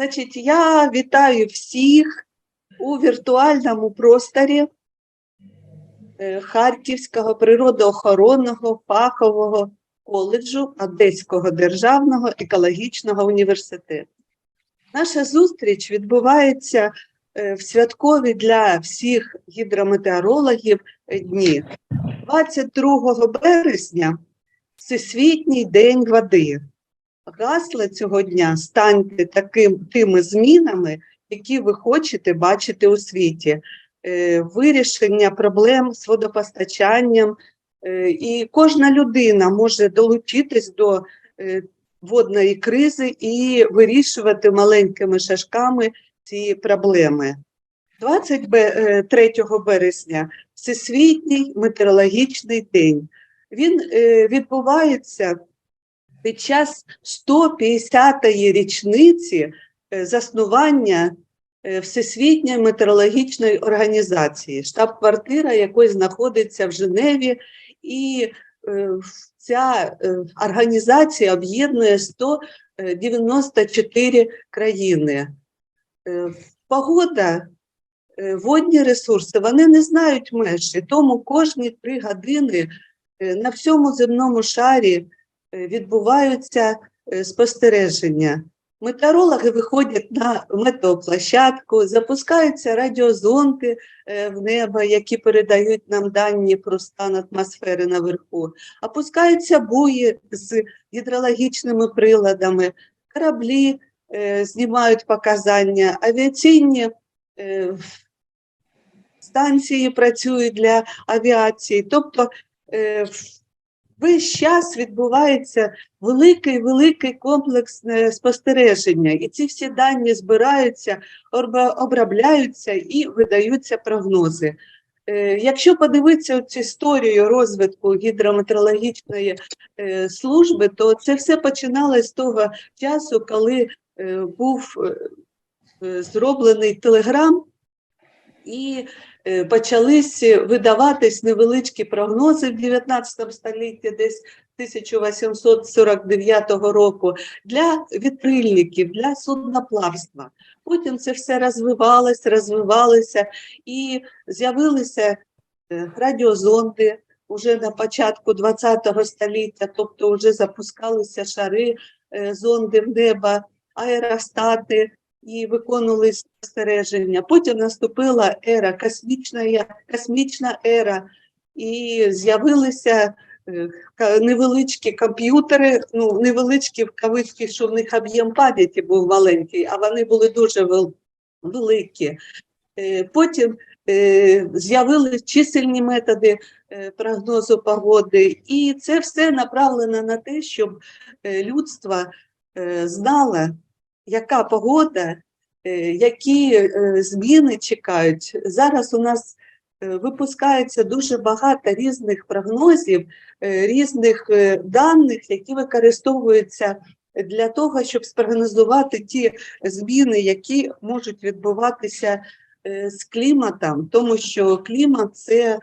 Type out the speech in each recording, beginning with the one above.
Значить, я вітаю всіх у віртуальному просторі е, Харківського природоохоронного фахового коледжу Одеського державного екологічного університету. Наша зустріч відбувається е, в святкові для всіх гідрометеорологів дні. 22 березня Всесвітній день води. Гасло цього дня станьте таким тими змінами, які ви хочете бачити у світі. Е, Вирішення проблем з водопостачанням, е, і кожна людина може долучитись до е, водної кризи і вирішувати маленькими шажками ці проблеми. 23 березня Всесвітній метеорологічний день. Він відбувається під час 150-ї річниці е, заснування е, Всесвітньої метеорологічної організації, штаб-квартира якої знаходиться в Женеві, і е, ця організація об'єднує 194 країни. Погода, водні ресурси, вони не знають меж, тому кожні три години на всьому земному шарі відбуваються е, спостереження. Метеорологи виходять на метеоплощадку, запускаються радіозонди е, в небо, які передають нам дані про стан атмосфери наверху, опускаються буї з гідрологічними приладами, кораблі е, знімають показання, авіаційні станції працюють для авіації. Тобто весь час відбувається великий великий комплексне спостереження, і ці всі дані збираються, обробляються і видаються прогнози. Е, Якщо подивитися цю історію розвитку гідрометеорологічної е, служби, то це все починалося з того часу, коли е, був зроблений телеграм, і почались видаватись невеличкі прогнози в 19 столітті, десь 1849 року, для вітрильників, для судноплавства. Потім це все розвивалось, розвивалося, і з'явилися е, радіозонди уже на початку 20 століття, тобто вже запускалися шари, е, зонди в небо, аеростати і виконували спостереження. Потім наступила ера космічна, космічна ера, і з'явилися е, невеличкі комп'ютери, ну невеличкі в кавички, що в них об'єм пам'яті був маленький, а вони були дуже великі. Е, Потім е, з'явилися чисельні методи прогнозу погоди, і це все направлено на те, щоб людство знало, яка погода, е, які е, зміни чекають. Зараз у нас е, випускається дуже багато різних прогнозів, різних даних, які використовуються для того, щоб спрогнозувати ті зміни, які можуть відбуватися з кліматом, тому що клімат це,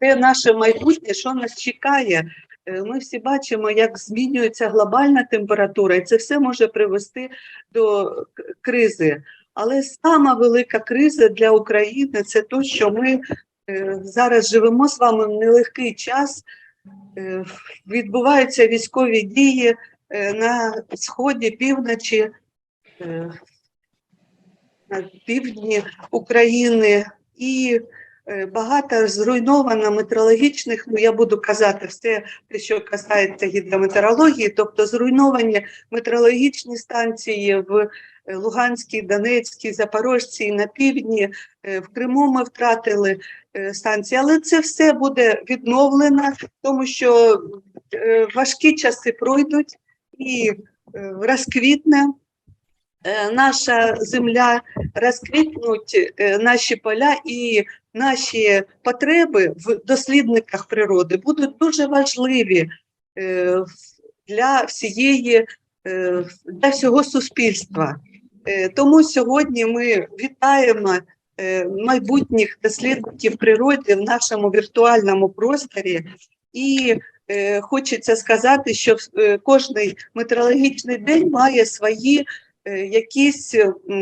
це наше майбутнє, що нас чекає. Е, Ми всі бачимо, як змінюється глобальна температура, і це все може привести до кризи. Але сама велика криза для України це те, що ми е, зараз живемо з вами в нелегкий час. Е, Відбуваються військові дії на сході, півночі, на півдні України і багато зруйновано метеорологічних, ну я буду казати все те, що касається гідрометеорології, тобто зруйновані метеорологічні станції в е, Луганській, Донецькій, Запорожцій, на півдні, е, в Криму ми втратили е, станції, але це все буде відновлено, тому що е, важкі часи пройдуть і е, розквітне е, наша земля, розквітнуть е, наші поля і наші потреби в дослідниках природи будуть дуже важливі е, для всієї е, для всього суспільства. Е, Тому сьогодні ми вітаємо майбутніх дослідників природи в нашому віртуальному просторі і хочеться сказати, що кожний метеорологічний день має свої якісь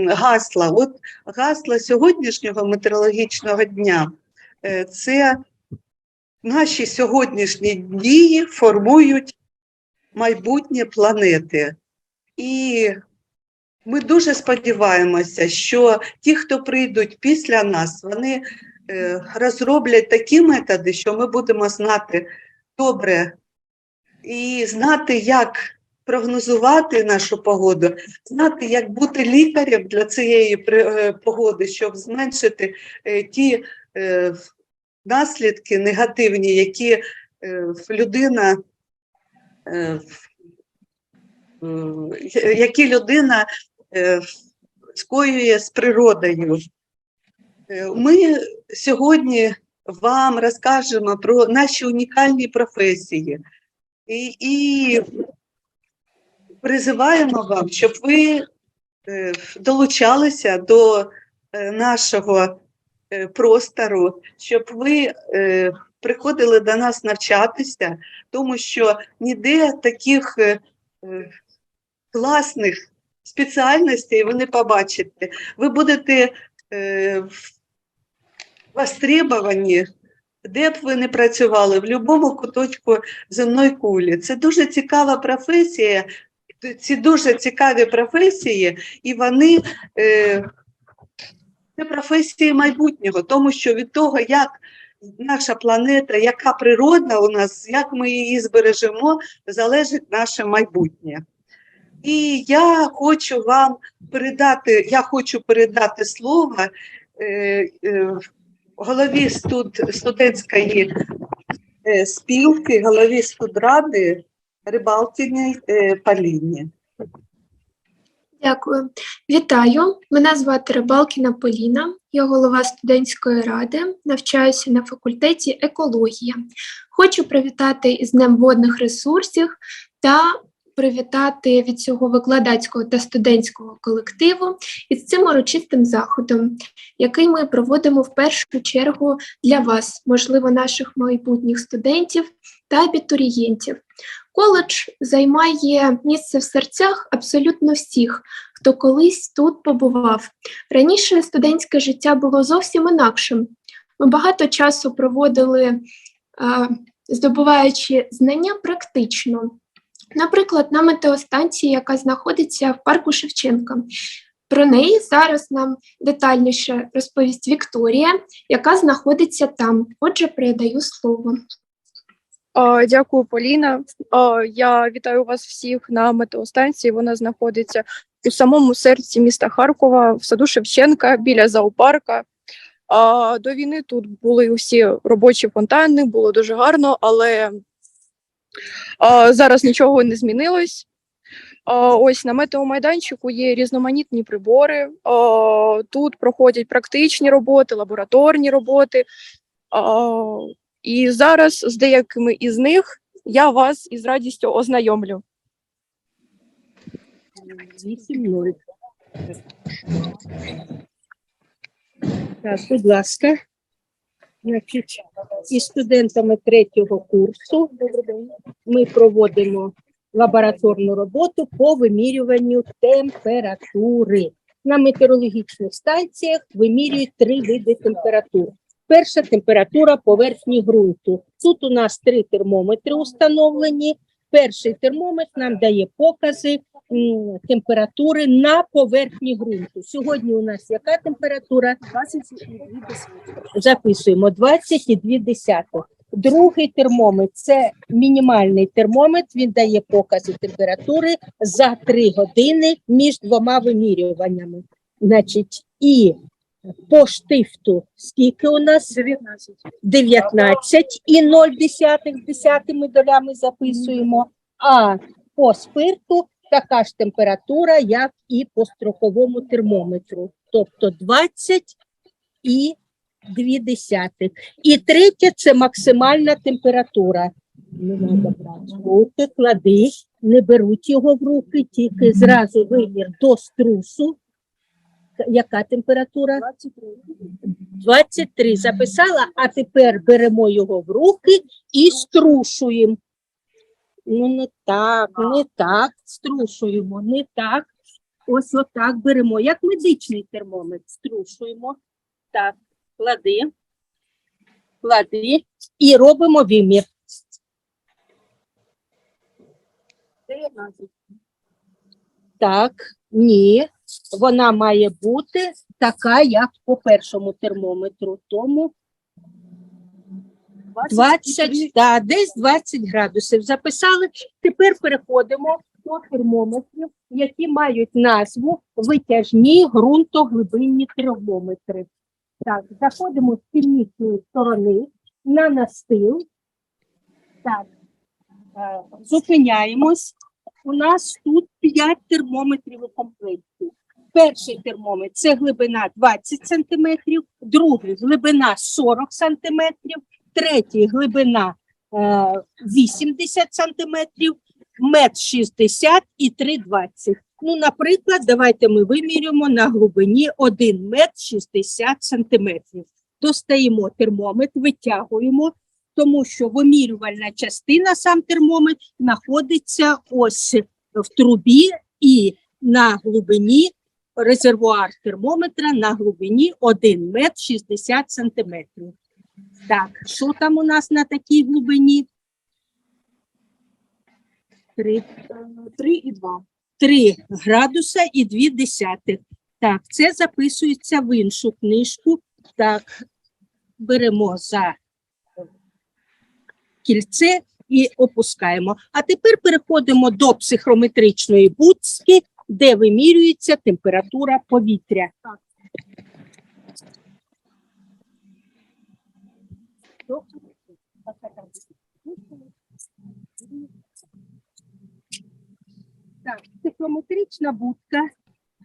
гасла. От гасла сьогоднішнього метеорологічного дня е, це наші сьогоднішні дії формують майбутнє планети. І ми дуже сподіваємося, що ті, хто прийдуть після нас, вони е, розроблять такі методи, що ми будемо знати добре і знати, як прогнозувати нашу погоду, знати, як бути лікарем для цієї е, погоди, щоб зменшити е, ті е, наслідки негативні, які людина. які людина скоює з природою. Ми сьогодні вам розкажемо про наші унікальні професії і, і призиваємо вам, щоб ви е, долучалися до е, нашого е, простору, щоб ви приходили до нас навчатися, тому що ніде таких класних спеціальностей ви не побачите. Ви будете востребовані, де б ви не працювали, в будь-якому куточку земної кулі. Це дуже цікава професія. Ці дуже цікаві професії, і вони е, це професії майбутнього, тому що від того, як наша планета, яка природа у нас, як ми її збережемо, залежить наше майбутнє. І я хочу вам передати, я хочу передати слово е, е, голові студ, студентської е, спілки, голові студради Рибалкіній е, Поліні. Дякую. Вітаю. Мене звати Рибалкіна Поліна. Я голова студентської ради, навчаюся на факультеті екологія. Хочу привітати із Днем водних ресурсів та привітати від цього викладацького та студентського колективу із цим урочистим заходом, який ми проводимо в першу чергу для вас, можливо, наших майбутніх студентів та абітурієнтів. Коледж займає місце в серцях абсолютно всіх, хто колись тут побував. Раніше студентське життя було зовсім інакшим. Ми багато часу проводили, здобуваючи знання практично. Наприклад, на метеостанції, яка знаходиться в парку Шевченка. Про неї зараз нам детальніше розповість Вікторія, яка знаходиться там. Отже, передаю слово. Дякую, Поліна. Я вітаю вас всіх на метеостанції. Вона знаходиться у самому серці міста Харкова, в саду Шевченка, біля зоопарка. До війни тут були усі робочі фонтани, було дуже гарно, але зараз нічого не змінилось. Ось на метеомайданчику є різноманітні прибори. Тут проходять практичні роботи, лабораторні роботи. І зараз з деякими із них я вас із радістю ознайомлю. 8-0. Так, будь ласка. Значить, із студентами третього курсу ми проводимо лабораторну роботу по вимірюванню температури. На метеорологічних станціях вимірюють три види температур. Перша температура поверхні ґрунту. Тут у нас три термометри установлені. Перший термометр нам дає покази температури на поверхні ґрунту. Сьогодні у нас яка температура? 20,2 Записуємо 20,2. Другий термометр це мінімальний термометр. Він дає покази температури за 3 години між двома вимірюваннями. Значить, і по штифту скільки у нас? 19. 19 і 0,1 десятими долями записуємо, а по спирту така ж температура, як і по строковому термометру, тобто 20 і 2 десятих. І третє це максимальна температура. Не треба брати руки, клади, не беруть його в руки, тільки зразу вимір до струсу. Яка температура? 23 записала, а тепер беремо його в руки і струшуємо. Ну, не так, не так. Струшуємо, не так. Ось отак беремо, як медичний термометр. Струшуємо. Так, клади. Клади і робимо вимір. Так, ні. Вона має бути така, як по першому термометру. Тому 20, да, десь 20 градусів записали. Тепер переходимо до термометрів, які мають назву витяжні ґрунтоглибинні термометри. Так, заходимо з північної сторони на настил. Так, е, зупиняємось. У нас тут 5 термометрів у комплекті. Перший термометр це глибина 20 см, другий глибина 40 см, третій глибина е, 80 сантиметрів, мет 60 і 3,20. Ну, наприклад, давайте ми вимірюємо на глибині 1 мет 60 сантиметрів. Достаємо термометр, витягуємо, тому що вимірювальна частина, сам термометр, знаходиться ось в трубі і на глибині резервуар термометра на глибині 1 мет 60 сантиметрів. Так, що там у нас на такій глибині? 3, 3 і 2. 3 градуса і 2 десятих. Так, це записується в іншу книжку. Так, беремо за кільце і опускаємо. А тепер переходимо до психрометричної будки, де вимірюється температура повітря. Так, психометрична будка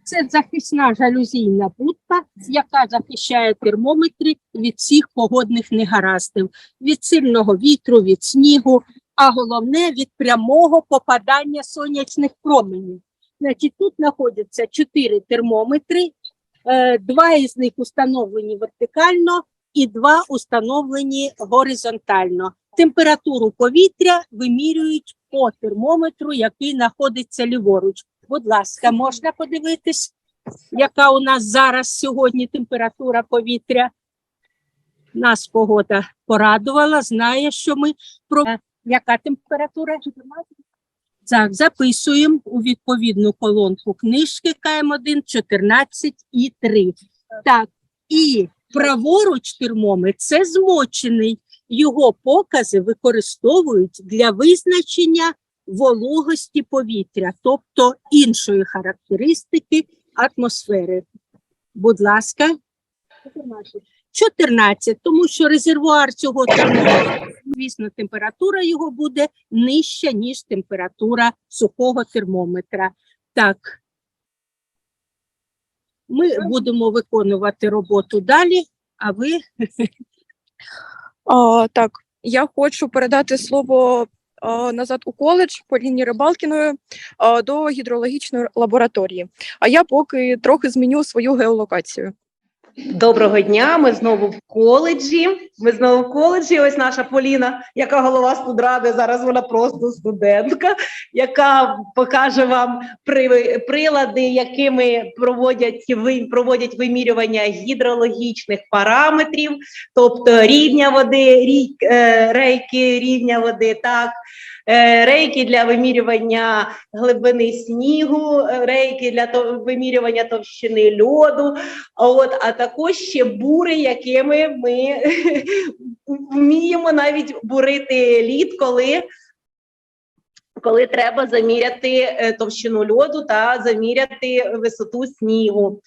це захисна жалюзійна будка, яка захищає термометри від всіх погодних негараздів, від сильного вітру, від снігу, а головне від прямого попадання сонячних променів. Значить, тут знаходяться чотири термометри, е, два із них установлені вертикально і два установлені горизонтально. Температуру повітря вимірюють по термометру, який знаходиться ліворуч. Будь ласка, можна подивитись, яка у нас зараз сьогодні температура повітря? Нас погода порадувала, знає, що ми про яка температура? Так, записуємо у відповідну колонку книжки КМ1 14 і 3. Так, і праворуч термометр це змочений. Його покази використовують для визначення вологості повітря, тобто іншої характеристики атмосфери. Будь ласка. 14, тому що резервуар цього термометра, звісно, температура його буде нижча, ніж температура сухого термометра. Так. Ми будемо виконувати роботу далі, а ви А, так, я хочу передати слово назад у коледж Поліні Рибалкіною до гідрологічної лабораторії. А я поки трохи зміню свою геолокацію. Доброго дня. Ми знову в коледжі. Ми знову в коледжі. Ось наша Поліна, яка голова студради. Зараз вона просто студентка, яка покаже вам при- прилади, якими проводять проводять вимірювання гідрологічних параметрів, тобто рівня води, е, рейки рівня води, так. Е, Рейки для вимірювання глибини снігу, е, рейки для вимірювання товщини льоду, От, а також ще бури, якими ми вміємо навіть бурити лід, коли, коли треба заміряти е, товщину льоду та заміряти висоту снігу.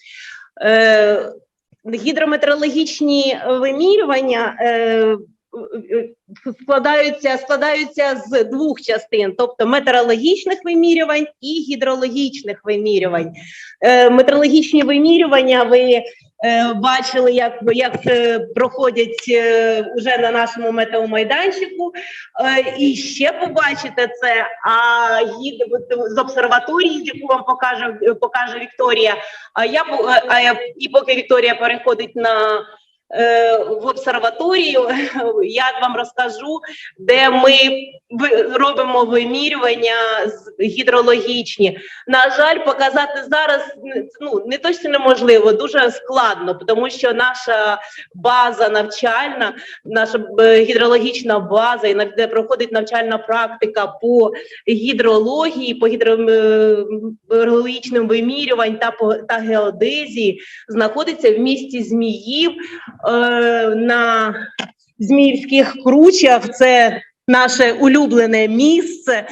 Гідрометеорологічні вимірювання. Складаються, складаються з двох частин, тобто метеорологічних вимірювань і гідрологічних вимірювань. Е, метеорологічні вимірювання ви е, бачили, як, як е, проходять е, уже на нашому метеомайданчику. Е, і ще побачите це. А гід з обсерваторії, яку вам покаже, покаже Вікторія. А я е, а і поки Вікторія переходить на в обсерваторію. Я вам розкажу, де ми робимо вимірювання гідрологічні. На жаль, показати зараз ну не точно неможливо, дуже складно, тому що наша база навчальна, наша е, гідрологічна база, і де проходить навчальна практика по гідрології, по гідрологічним вимірювань та по та геодезії, знаходиться в місті Зміїв е, на Зміївських кручах. Це наше улюблене місце,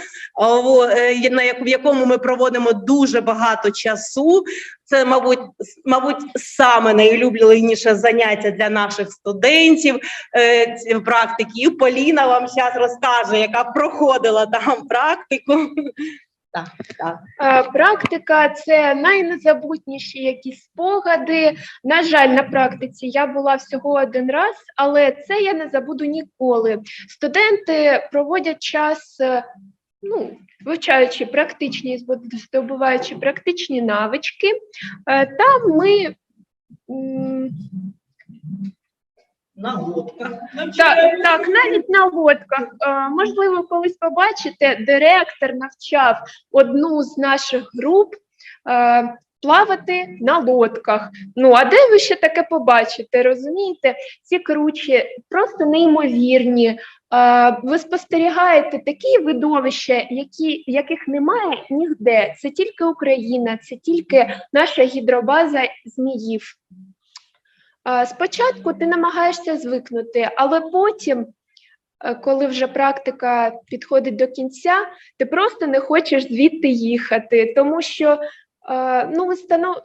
е, на в якому ми проводимо дуже багато часу. Це, мабуть, мабуть, саме найулюбленіше заняття для наших студентів е, практики. І Поліна вам зараз розкаже, яка проходила там практику. Так, так. Е, Практика це найнезабутніші якісь спогади. На жаль, на практиці я була всього один раз, але це я не забуду ніколи. Студенти проводять час, е, ну, вивчаючи практичні, здобуваючи практичні навички. Е, Там ми. На лодках. Так, так, навіть на лодках. Е, можливо, колись побачите, директор навчав одну з наших груп е, плавати на лодках. Ну, а де ви ще таке побачите? Розумієте? Ці кручі просто неймовірні. Е, ви спостерігаєте такі видовища, які, яких немає ніде. Це тільки Україна, це тільки наша гідробаза зміїв. Спочатку ти намагаєшся звикнути, але потім, е, коли вже практика підходить до кінця, ти просто не хочеш звідти їхати, тому що е, ну, ви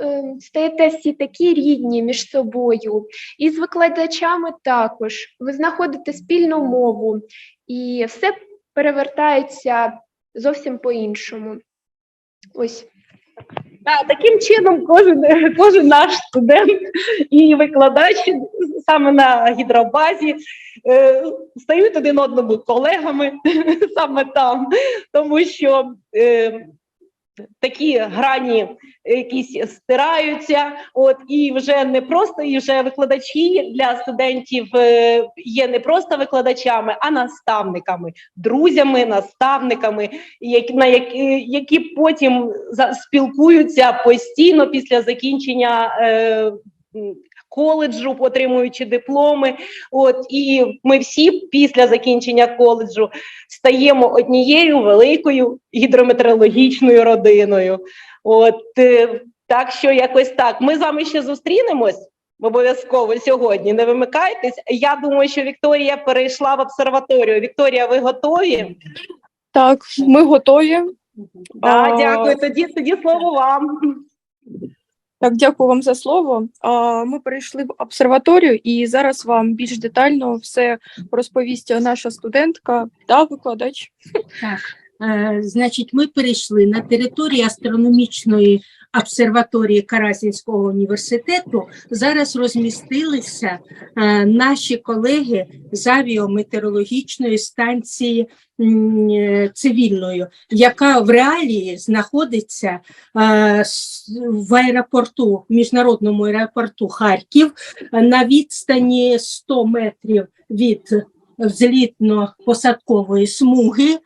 е, стаєте всі такі рідні між собою, і з викладачами також. Ви знаходите спільну мову, і все перевертається зовсім по-іншому. Ось. Так, таким чином кожен, кожен наш студент і викладач саме на гідробазі е, стають один одному колегами саме там, тому що е, такі грані якісь стираються, от і вже не просто і вже викладачі для студентів е, є не просто викладачами, а наставниками, друзями, наставниками, які на які, які потім спілкуються постійно після закінчення. Е, Коледжу, отримуючи дипломи, от і ми всі після закінчення коледжу стаємо однією великою гідрометеорологічною родиною. От е, так що якось так. Ми з вами ще зустрінемось обов'язково сьогодні. Не вимикайтесь. Я думаю, що Вікторія перейшла в обсерваторію. Вікторія, ви готові? Так, ми готові. Да, А, дякую. Тоді тоді слово вам. Так, дякую вам за слово. Ми перейшли в обсерваторію, і зараз вам більш детально все розповість наша студентка та викладач. Так, е, значить, ми перейшли на територію астрономічної обсерваторії Каразінського університету. Зараз розмістилися е, наші колеги з авіометеорологічної станції е, цивільної, яка в реалії знаходиться е, в аеропорту, міжнародному аеропорту Харків на відстані 100 метрів від взлітно-посадкової смуги.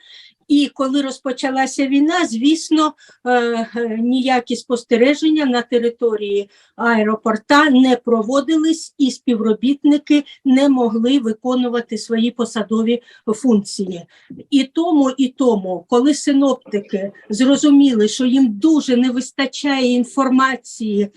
І коли розпочалася війна, звісно, е, е, ніякі спостереження на території аеропорта не проводились, і співробітники не могли виконувати свої посадові функції. І тому, і тому, коли синоптики зрозуміли, що їм дуже не вистачає інформації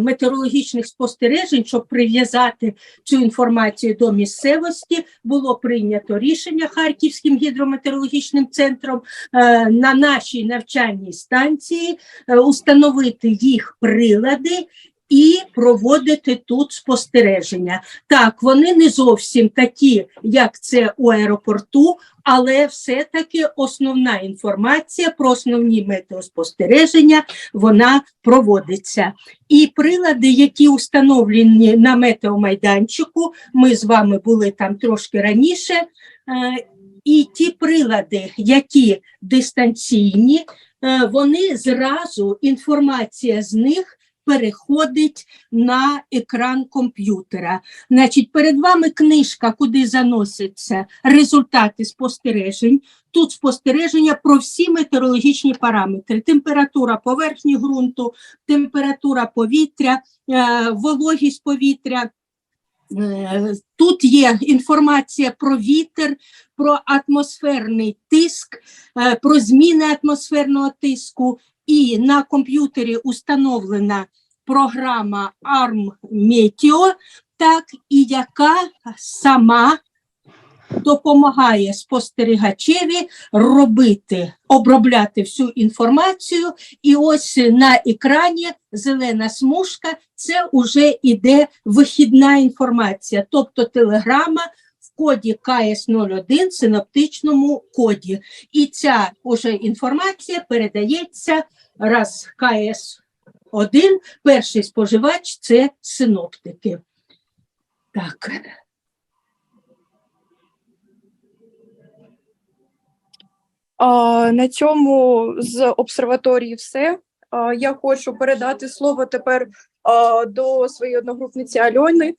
метеорологічних спостережень, щоб прив'язати цю інформацію до місцевості, було прийнято рішення Харківським гідрометеорологічним центром е, на нашій навчальній станції е, установити їх прилади. І проводити тут спостереження. Так, вони не зовсім такі, як це у аеропорту, але все-таки основна інформація про основні метеоспостереження вона проводиться. І прилади, які установлені на метеомайданчику, ми з вами були там трошки раніше. е, І ті прилади, які дистанційні, е, вони зразу інформація з них переходить на екран комп'ютера. Значить, перед вами книжка, куди заносяться результати спостережень. Тут спостереження про всі метеорологічні параметри: температура поверхні ґрунту, температура повітря, е, вологість повітря. Е, Тут є інформація про вітер, про атмосферний тиск, е, про зміни атмосферного тиску, і на комп'ютері установлена програма ARM Meteo, так, і яка сама допомагає спостерігачеві робити, обробляти всю інформацію. І ось на екрані зелена смужка це вже іде вихідна інформація, тобто телеграма коді КС01 синоптичному коді. І ця уже інформація передається раз КС1, перший споживач це синоптики. Так. А, на цьому з обсерваторії все. А, я хочу передати слово тепер а, до своєї одногрупниці Альони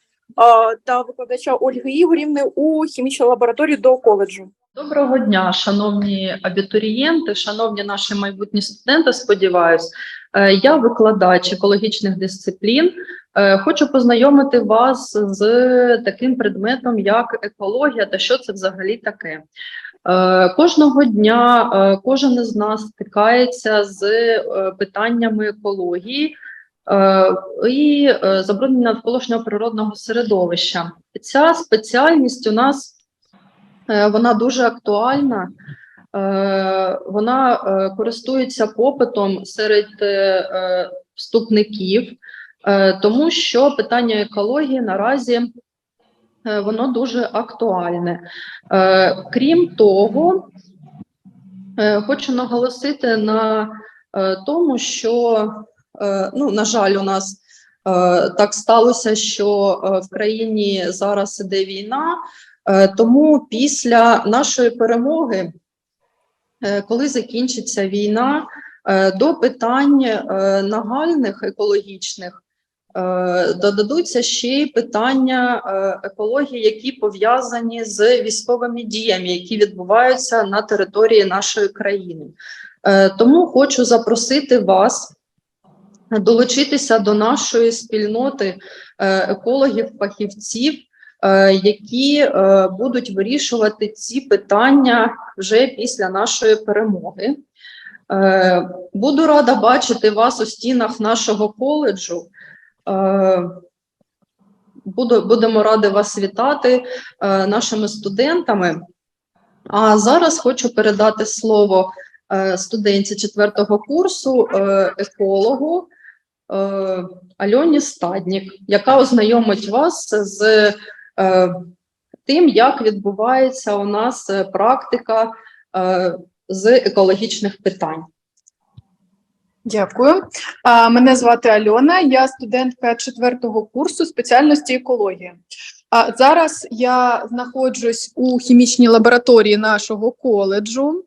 та викладача Ольги Ігорівни у хімічній лабораторії до коледжу. Доброго дня, шановні абітурієнти, шановні наші майбутні студенти. Сподіваюсь, Е, я викладач екологічних дисциплін. Е, Хочу познайомити вас з таким предметом, як екологія, та що це взагалі таке. Е, Кожного дня кожен із нас стикається з питаннями екології і е, забруднення навколишнього природного середовища. Ця спеціальність у нас Е, Вона дуже актуальна, е, вона е, користується попитом серед е, е, вступників, е, тому що питання екології наразі е, воно дуже актуальне. Е, Крім того, е, хочу наголосити на е, тому, що, е, ну, на жаль, у нас е, так сталося, що е, в країні зараз іде війна. Е, Тому після нашої перемоги, е, коли закінчиться війна, е, до питань е, нагальних екологічних е, додадуться ще й питання е, екології, які пов'язані з військовими діями, які відбуваються на території нашої країни. Е, Тому хочу запросити вас долучитися до нашої спільноти е, екологів-фахівців е, які е, будуть вирішувати ці питання вже після нашої перемоги. Буду рада бачити вас у стінах нашого коледжу. Будемо раді вас вітати нашими студентами. А зараз хочу передати слово студентці четвертого курсу, екологу Альоні Стаднік, яка ознайомить вас з е, тим, як відбувається у нас е, практика е, з екологічних питань. Дякую. Мене звати Альона, я студентка четвертого курсу спеціальності екологія. А зараз я знаходжусь у хімічній лабораторії нашого коледжу.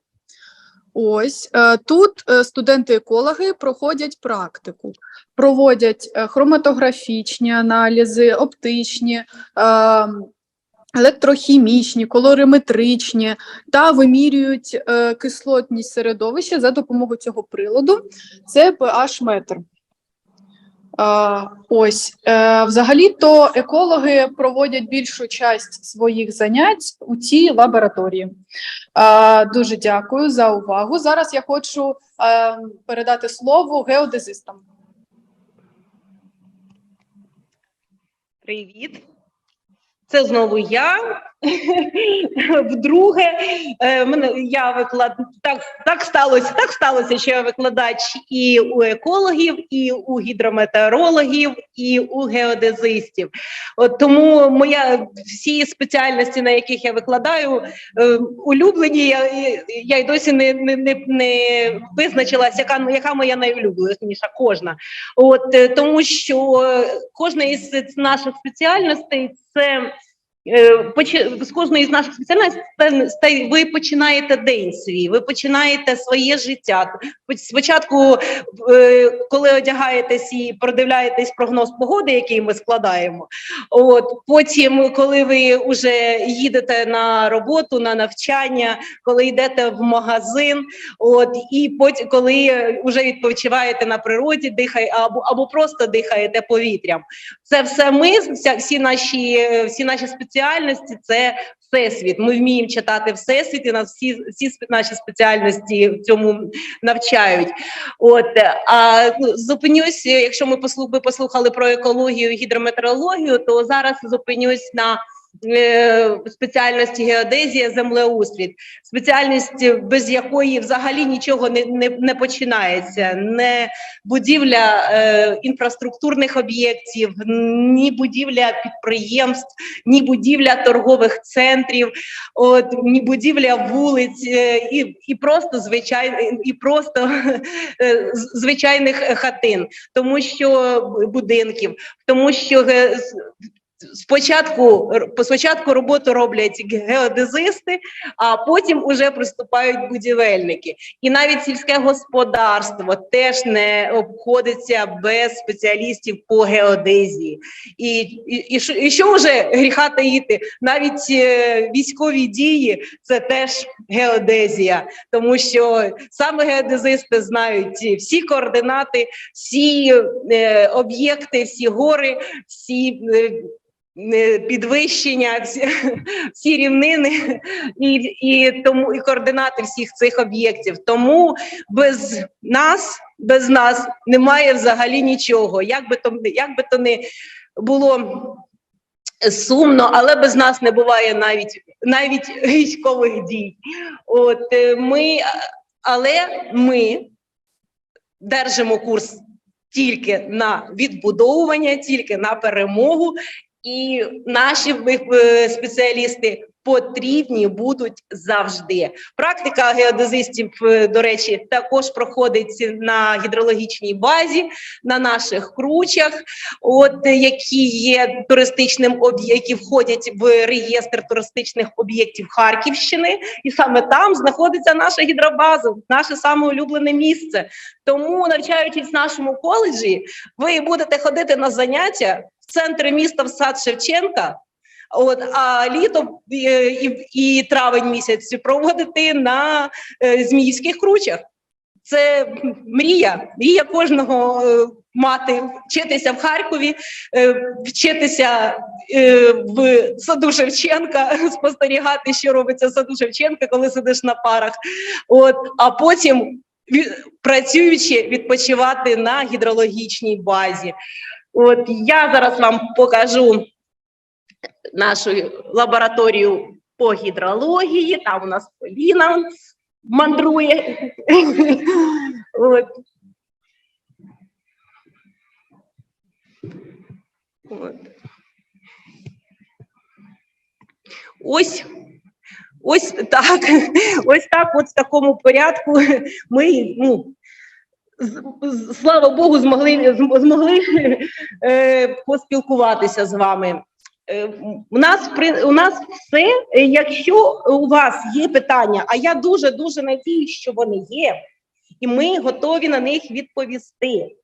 Ось е, тут е, студенти-екологи проходять практику, проводять е, хроматографічні аналізи, оптичні, електрохімічні, колориметричні та вимірюють кислотність середовища за допомогою цього приладу. Це pH-метр. Ось, е, взагалі-то екологи проводять більшу часть своїх занять у цій лабораторії. Дуже дякую за увагу. Зараз я хочу е, передати слово геодезистам. Привіт. Це знову я. Вдруге, е, мене я виклад так, так сталося. Так сталося, що я викладач і у екологів, і у гідрометеорологів, і у геодезистів. От тому моя всі спеціальності, на яких я викладаю, е, улюблені. Я, я й досі не, не, не, не визначилася, яка, яка моя найулюбленіша кожна. От е, тому, що кожна із наших спеціальностей це з кожної з наших спеціальностей ви починаєте день свій, ви починаєте своє життя. Спочатку, е, коли одягаєтесь і продивляєтесь прогноз погоди, який ми складаємо. От потім, коли ви вже їдете на роботу, на навчання, коли йдете в магазин, от і потім, коли вже відпочиваєте на природі, дихає або або просто дихаєте повітрям. Це все ми, всі наші всі наші спеціальності. Це всесвіт. Ми вміємо читати всесвіт, і нас всі всі наші спеціальності в цьому навчають. От а ну, зупинюсь, якщо ми послухали про екологію гідрометеорологію, то зараз зупинюсь на спеціальності геодезія, землеустрій, спеціальність, без якої взагалі нічого не, не, не починається, не будівля е, інфраструктурних об'єктів, ні будівля підприємств, ні будівля торгових центрів, от ні будівля вулиць, е, і, і просто звичай, і просто е, звичайних хатин, тому що будинків, тому що е, Спочатку спочатку роботу роблять геодезисти, а потім уже приступають будівельники. І навіть сільське господарство теж не обходиться без спеціалістів по геодезії. І, і, і, що- вже гріха таїти? Навіть е, військові дії це теж геодезія, тому що саме геодезисти знають всі координати, всі е, об'єкти, всі гори, всі. е, Підвищення, всі, всі рівнини і, і тому і координати всіх цих об'єктів. Тому без нас, без нас немає взагалі нічого. Як би то як би то не було сумно, але без нас не буває навіть навіть військових дій. От е, ми, але ми держимо курс тільки на відбудовування, тільки на перемогу, і наші е, спеціалісти потрібні будуть завжди. Практика геодезистів, е, до речі, також проходить на гідрологічній базі, на наших кручах, от е, які є туристичним які входять в реєстр туристичних об'єктів Харківщини, і саме там знаходиться наша гідробаза, наше саме улюблене місце. Тому, навчаючись в нашому коледжі, ви будете ходити на заняття в центрі міста в сад Шевченка. От а літо е, і, і травень місяць проводити на е, зміївських кручах. Це мрія, мрія кожного е, мати, вчитися в Харкові, вчитися в саду Шевченка, спостерігати, що робиться в саду Шевченка, коли сидиш на парах. От, а потім працюючи, відпочивати на гідрологічній базі. От я зараз вам покажу нашу лабораторію по гідрології. Там у нас Поліна мандрує. От. От. Ось Ось так, ось так, от в такому порядку ми, ну, слава Богу, змогли, змогли е, поспілкуватися з вами. Е, У нас у нас все. Е, Якщо у вас є питання, а я дуже дуже надіюсь, що вони є, і ми готові на них відповісти.